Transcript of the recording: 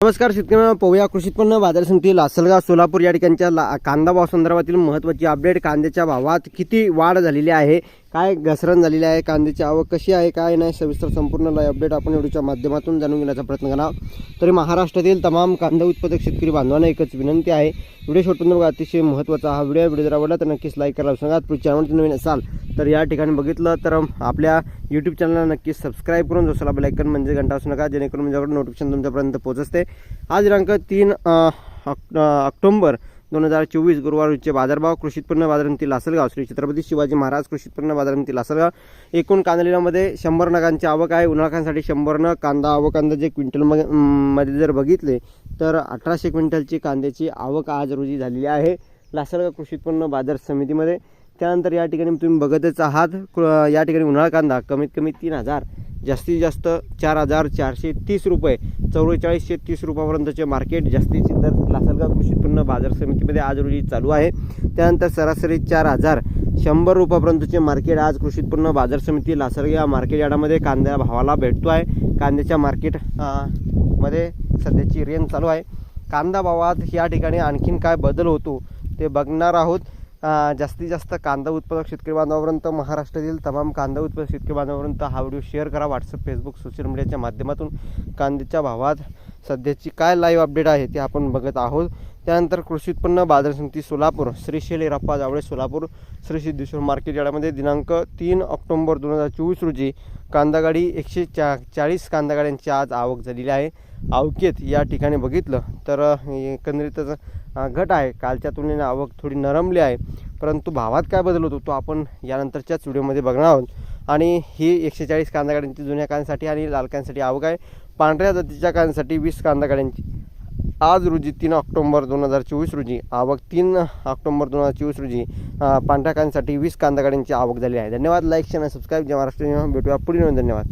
नमस्कार शेतकऱ्यांना पोवया कृषी उत्पन्न बाजार समिती लासलगाव सोलापूर या ठिकाणच्या ला कांदा भाव संदर्भातील महत्त्वाची अपडेट कांद्याच्या भावात किती वाढ झालेली आहे? काय घसरण झालेली आहे? कांद्याची आवक कशी आहे? काय नाही? सविस्तर संपूर्ण लाईव्ह अपडेट आपण व्हिडिओच्या माध्यमातून जाणून घेण्याचा प्रयत्न करा तरी महाराष्ट्रातील तमाम कांदा उत्पादक शेतकरी बांधवांना एकच विनंती आहे. व्हिडिओ शेवटपर्यंत बघा. अतिशय महत्त्वाचा हा व्हिडिओ व्हिडिओ जर आवडला तर नक्कीच लाईक करायला सांगा पुढच्या चॅनलवरती नवीन असाल तर या ठिकाणी बघितलं तर आपल्या यूट्यूब चॅनलला नक्कीच सबस्क्राईब करून जसं बेलायकन म्हणजे घंटा असू नका जेणेकरून माझ्याकडे नोटिफिकेशन तुमच्यापर्यंत पोहोचते. आज दिनांक तीन ऑक्टोंबर दोन हजार चोवीस गुरुवार रोजचे बाजारभाव कृषी उत्पन्न बाजार लासलगाव श्री छत्रपती शिवाजी महाराज कृषी उत्पन्न बाजार लासलगाव. एकूण कांदा शंभर नगांची आवक आहे. उन्हाळ्यासाठी शंभर नग कांदा आवक अंदाजे क्विंटल म- मध्ये जर बघितले तर अठराशे क्विंटलची कांद्याची आवक आज रोजी झालेली आहे. लासलगाव कृषी उत्पन्न बाजार समितीमध्ये. त्यानंतर या ठिकाणी तुम्ही बघतच आहात या ठिकाणी उन्हाळा कांदा कमीत कमी तीन हजार जास्तीत जास्त चार हजार चारशे तीस रुपये चौवेचाळीसशे तीस रुपयापर्यंतचे मार्केट जास्तीचे दर लासलगाव कृषी उत्पन्न बाजार समितीमध्ये आज रोजी चालू आहे. त्यानंतर सरासरी चार हजार शंभर रुपयापर्यंतचे मार्केट आज कृषी उत्पन्न बाजार समिती लासलगाव मार्केट यार्डामध्ये कांद्या भावाला भेटतो आहे. कांद्याच्या मार्केटमध्ये सध्याची रेंज चालू आहे. कांदा भावात या ठिकाणी आणखीन काय बदल होतो ते बघणार आहोत. जास्तीत जास्त कांदा उत्पादक शेतकरी बांधवापर्यंत महाराष्ट्रातील तमाम कांदा उत्पादक शेतकरी बांधवापर्यंत हा व्हिडिओ शेअर करा. व्हॉट्सअप फेसबुक सोशल मीडियाच्या माध्यमातून कांद्याच्या भावात सध्याची काय लाईव्ह अपडेट आहे ते आपण बघत आहोत. त्यानंतर कृषी उत्पन्न बाजार समिती सोलापूर श्री रप्पा जावळे सोलापूर श्री सिद्धेश्वर मार्केट यार्डामध्ये दिनांक तीन ऑक्टोंबर दोन हजार चोवीस रोजी कांदा गाडी एकशे चा चाळीस कांदा गाड्यांची आज आवक झालेली आहे. आवकेत या ठिकाणी बघितलं तर एकंदरीतच घट आहे. कालच्या तुलनेने आवक थोडी नरमली आहे. परंतु भावात काय बदल होतो तो आपण यानंतरच्याच व्हिडिओमध्ये बघणार आहोत. आणि ही एकशे चाळीस कांदा गाड्यांची जुन्या कांद्यासाठी आणि लाल आवक आहे. पांढऱ्या जातीच्या कांद्यासाठी वीस कांदा गाड्यांची आज रोजी तीन ऑक्टोंबर दोन हजार चोवीस रोजी आवक तीन ऑक्टोंबर दोन हजार चोवीस रोजी अ, पांढऱ्या कांद्यासाठी वीस कांदा गाड्यांची आवक झाली आहे. धन्यवाद. लाईक शेअर सबस्क्राईब जय महाराष्ट्र. भेटूया पुढील धन्यवाद.